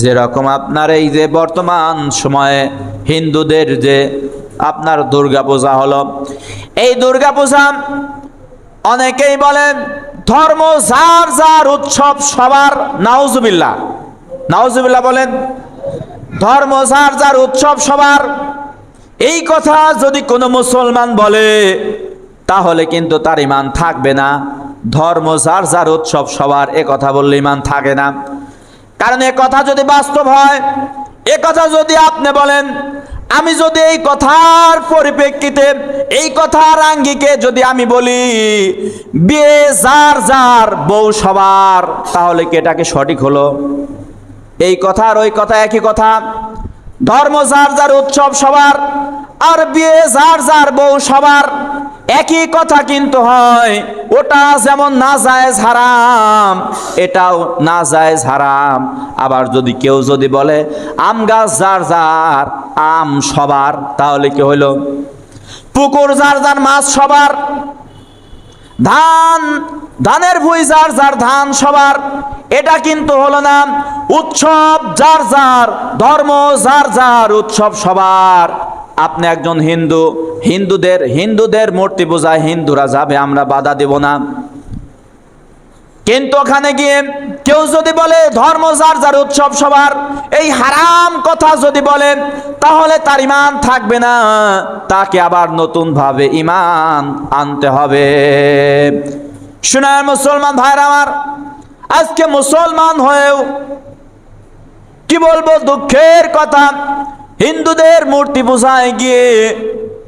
যেরকম আপনার এই যে বর্তমান সময়ে হিন্দুদের যে আপনার দুর্গা পূজা হলো, এই দুর্গা পূজা অনেকেই বলেন ধর্ম যার যার উৎসব সবার, নাউজুবিল্লাহ। নাউজুবিল্লাহ বলেন, ধর্ম যার যার উৎসব সবার। এই কথা যদি কোনো মুসলমান বলে, তাহলে কিন্তু তার ইমান থাকবে না। ধর্ম যার যার উৎসব সবার, এ কথা বললে ইমান থাকে না। কারণ এ কথা যদি বাস্তব হয়, এ কথা যদি আপনি বলেন, আমি যদি এই কথার পরিপ্রেক্ষিতে, এই কথার আঙ্গিকে যদি আমি বলি বিয়ে যার যার বউ সবার, তাহলে কি এটাকে সঠিক হলো? এই কথা আর ওই কথা একই কথা। ধর্ম যার যার উৎসব সবার, আর বিয়ে যার যার বউ সবার, একই কথা কিন্তু হয়, ওটা যেমন না জায়েজ হারাম, এটাও না জায়েজ হারাম। আবার যদি কেউ যদি বলে, আম গাছ যার যার, আম সবার, তাহলে কি হইল? পুকুর যার যার, মাছ সবার, ধান, ধানের ভুই যার যার, ধান সবার এটা কিন্তু হলো না উৎসব, যার যার ধর্ম, যার যার উৎসব সবার। আপনি একজন হিন্দু, হিন্দুদের হিন্দুদের মূর্তি পূজায় হিন্দুরা যাবে, আমরা বাধা দেব না। কিন্তু ওখানে গিয়ে কেউ যদি বলে ধর্ম, যার যার উৎসব সবার, এই হারাম কথা যদি বলেন তাহলে তার ইমান থাকবে না। তাকে আবার নতুন ভাবে ইমান আনতে হবে। শোনার মুসলমান ভাইরা আমার আজকে মুসলমান হয়েও, কি বলব, দুঃখের কথা, হিন্দুদের মূর্তি পূজায় গিয়ে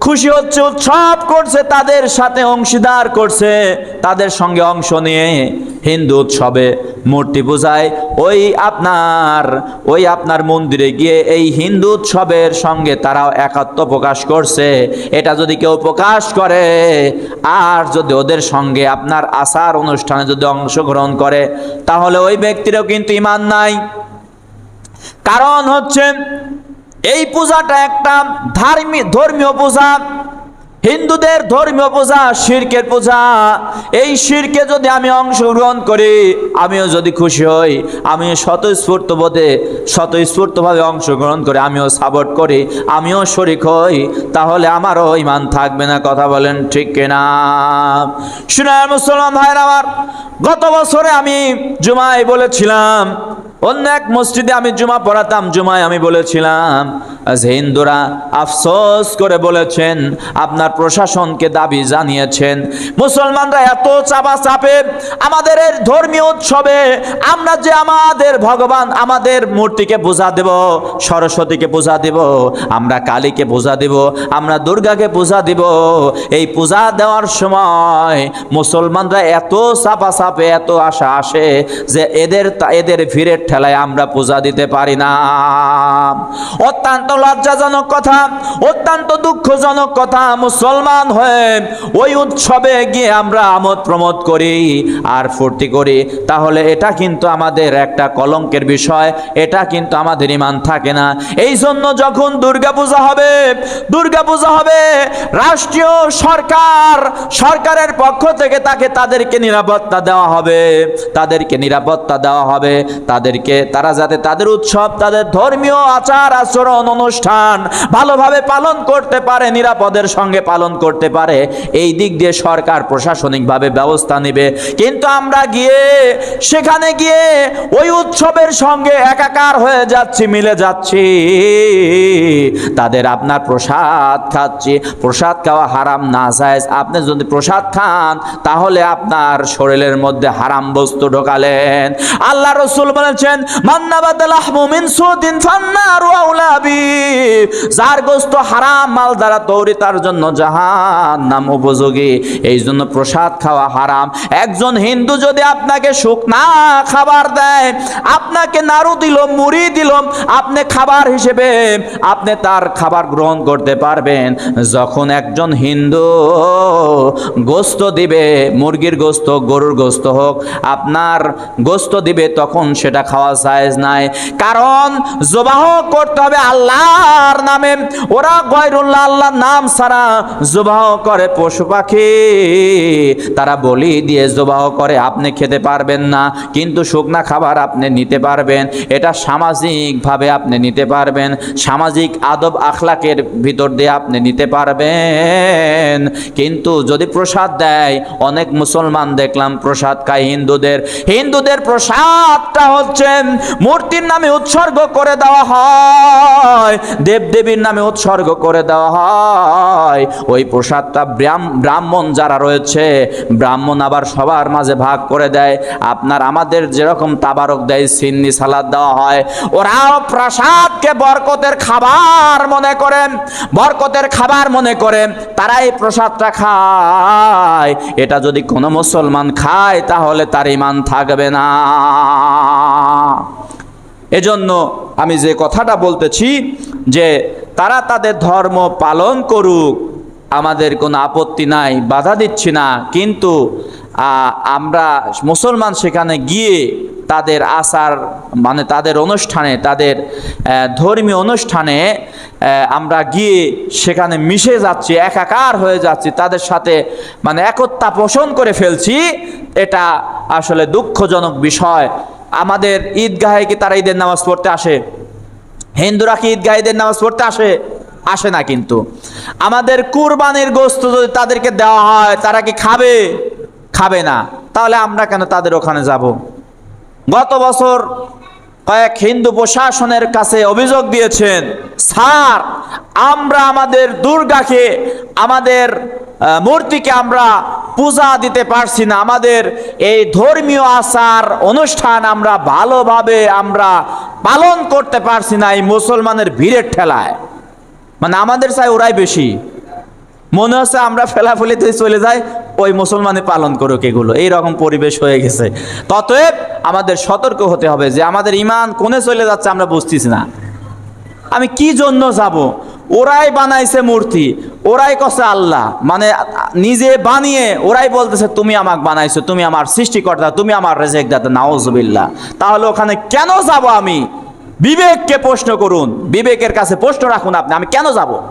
খুশি হচ্ছে, উৎসব করছে, তাদের সাথে অংশীদার করছে, তাদের সঙ্গে অংশ নিয়ে হিন্দু উৎসবে মূর্তি পূজায়, ওই আপনার ওই আপনার মন্দিরে গিয়ে এই হিন্দু উৎসবের সঙ্গে তারাও একাত্ম প্রকাশ করছে। এটা যদি কেউ প্রকাশ করে, আর যদি ওদের সঙ্গে আপনার আচার অনুষ্ঠানে যদি অংশগ্রহণ করে, তাহলে ওই ব্যক্তিরও কিন্তু ইমান নাই। কারণ হচ্ছে, এই পূজাটা একটা ধার্মিক ধর্মীয় পূজা। হিন্দুদের ধর্মীয় পূজা, শিরকের পূজা। এই শিরকে যদি আমি অংশগ্রহণ করি, আমিও যদি খুশি হই, আমিও স্বতঃস্ফূর্ত বোধে স্বতঃস্ফূর্তভাবে অংশগ্রহণ করে, আমিও সাপোর্ট করি, আমিও শরিক হই, তাহলে আমারও ইমান থাকবে না, কথা বলেন ঠিক কিনা? শুনার মুসলমান ভাইয়ের আমার, গত বছরে আমি জুমায় বলেছিলাম অন্য এক মসজিদে আমি জুমা পড়াতাম, জুমায় আমি বলেছিলাম হিন্দুরা আফসোস করে বলেছেন, আপনার প্রশাসনকে দাবি জানিয়েছেন। মুসলমানরা এত চাপা চাপে আমাদের ধর্মীয় উৎসবে আমরা যে আমাদের ভগবান আমাদের মূর্তিকে পূজা দেব, সরস্বতীকে পূজা দেব, আমরা কালীকে পূজা দেব, আমরা দুর্গাকে পূজা দেব, এই পূজা দেওয়ার সময় মুসলমানরা এত চাপা চাপে এত আশা আসে যে এদের এদের ভিড়ের ঠেলায় আমরা পূজা দিতে পারি না। অত্যন্ত লজ্জাজনক কথা, অত্যন্ত দুঃখজনক কথা, মুসলমান হয়ে ওই উৎসবে গিয়ে আমরা আমোদ প্রমোদ করি আর ফুর্তি করি। তাহলে এটা কিন্তু আমাদের একটা কলঙ্কের বিষয়, এটা কিন্তু আমাদের ইমান থাকে না। এই জন্য যখন দুর্গাপূজা হবে দুর্গাপূজা হবে, রাষ্ট্রীয় সরকার, সরকারের পক্ষ থেকে তাকে তাদেরকে নিরাপত্তা দেওয়া হবে, তাদেরকে নিরাপত্তা দেওয়া হবে, তাদেরকে তারা যাতে তাদের উৎসব, তাদের ধর্মীয় আচার, আচরণ, অনুষ্ঠান ভালোভাবে পালন করতে পারে, নিরাপদের সঙ্গে পালন করতে পারে, এই দিক দিয়ে সরকার প্রশাসনিকভাবে ব্যবস্থা নেবে। কিন্তু আমরা গিয়ে, সেখানে গিয়ে ওই উৎসবের সঙ্গে একাকার হয়ে যাচ্ছি, মিলে যাচ্ছি। তাদের আপনার প্রসাদ খাচ্ছি। প্রসাদ খাওয়া হারাম না যায় আপনি যদি প্রসাদ খান, তাহলে আপনার শরীরের মধ্যে হারাম বস্তু ঢোকালেন। আল্লাহ রসুল বলেছেন যার গোস্ত হারাম মাল দ্বারা তৈরি, তার জন্য উপযোগী। এই জন্য প্রসাদ খাওয়া হারাম। একজন হিন্দু যদি আপনাকে শুকনা খাবার দেয়, আপনাকে নাড়ু দিল, মুড়ি দিল, আপনি খাবার হিসেবে আপনি তার খাবার গ্রহণ করতে পারবেন। যখন একজন হিন্দু গোস্ত দিবে, মুরগির গোস্ত, গরুর গোস্ত হোক, আপনার গোস্ত দিবে, তখন সেটা খাওয়া দেওয়া জায়েজ নাই। কারণ জবাহ করতে হবে আল্লাহর নামে। ওরা গয়রুল্লাহ আল্লাহর নাম ছাড়া জবাহ করে পশু পাখি। তারা বলি দিয়ে জবাহ করে, আপনি খেতে পারবেন না। কিন্তু শুকনা খাবার আপনি নিতে পারবেন। এটা সামাজিকভাবে আপনি নিতে পারবেন। সামাজিক আদব আখলাকের ভিতর দিয়ে আপনি নিতে পারবেন। কিন্তু যদি প্রসাদ দেয়, অনেক মুসলমান দেখলাম প্রসাদ খায় হিন্দুদের। হিন্দুদের প্রসাদটা হচ্ছে মূর্তির নামে উৎসর্গ করে দেওয়া হয়। দেবদেবীর নামে উৎসর্গ করে দেওয়া হয়। ওই প্রসাদটা ব্রাহ্মণ যারা রয়েছে, ব্রাহ্মণ আবার সবার মাঝে ভাগ করে দেয়। আপনার আমাদের যেরকম তাবারক দেয়, সিন্নি সালাদ দেওয়া হয়। ওরাও প্রসাদকে বরকতের খাবার মনে করেন বরকতের খাবার মনে করে তারা এই প্রসাদটা খায়। এটা যদি কোনো মুসলমান খায়, তাহলে তার ইমান থাকবে না। এজন্য আমি যে কথাটা বলতেছি যে তারা তাদের ধর্ম পালন করুক, আমাদের কোনো আপত্তি নাই, বাধা দিচ্ছি না। কিন্তু আমরা মুসলমান সেখানে গিয়ে তাদের আচার মানে তাদের অনুষ্ঠানে, তাদের ধর্মীয় অনুষ্ঠানে আমরা গিয়ে সেখানে মিশে যাচ্ছি, একাকার হয়ে যাচ্ছি, তাদের সাথে মানে একতা পোষণ করে ফেলছি, এটা আসলে দুঃখজনক বিষয়। আমাদের ঈদগাহে কি তারা ঈদের নামাজ পড়তে আসে? হিন্দুরা কি ঈদগাহে ঈদের নামাজ পড়তে আসে? আসে না কিন্তু। আমাদের কুরবানির গোস্ত যদি তাদেরকে দেওয়া হয়, তারা কি খাবে? খাবে না। তাহলে আমরা কেন তাদের ওখানে যাব? গত বছর কয়েক হিন্দু প্রশাসনের কাছে অভিযোগ দিয়েছেন, স্যার, আমরা আমাদের দুর্গাকে, আমাদের মূর্তিকে আমরা পূজা দিতে পারছি না। আমাদের এই ধর্মীয় আচার অনুষ্ঠান আমরা ভালোভাবে আমরা পালন করতে পারছি না এই মুসলমানের ভিড়ের ঠেলায়। মানে আমাদের চাই ওরাই বেশি। মনে হচ্ছে আমরা ফেলাফেলিতে চলে যাই ওই মুসলমানে পালন করুক এগুলো। এইরকম পরিবেশ হয়ে গেছে। ততএব আমাদের সতর্ক হতে হবে যে আমাদের ইমান কোনে চলে যাচ্ছে আমরা বুঝতেছি না। আমি কি জন্য যাব? ওরাই বানাইছে মূর্তি, ওরাই কছে আল্লাহ। মানে নিজে বানিয়ে ওরাই বলতেছে, তুমি আমাকে বানাইছো, তুমি আমার সৃষ্টিকর্তা, তুমি আমার রেজেক দাতা নাওজবিল্লা তাহলে ওখানে কেন যাব আমি? বিবেককে প্রশ্ন করুন। বিবেকের কাছে প্রশ্ন রাখুন আপনি, আমি কেন যাব?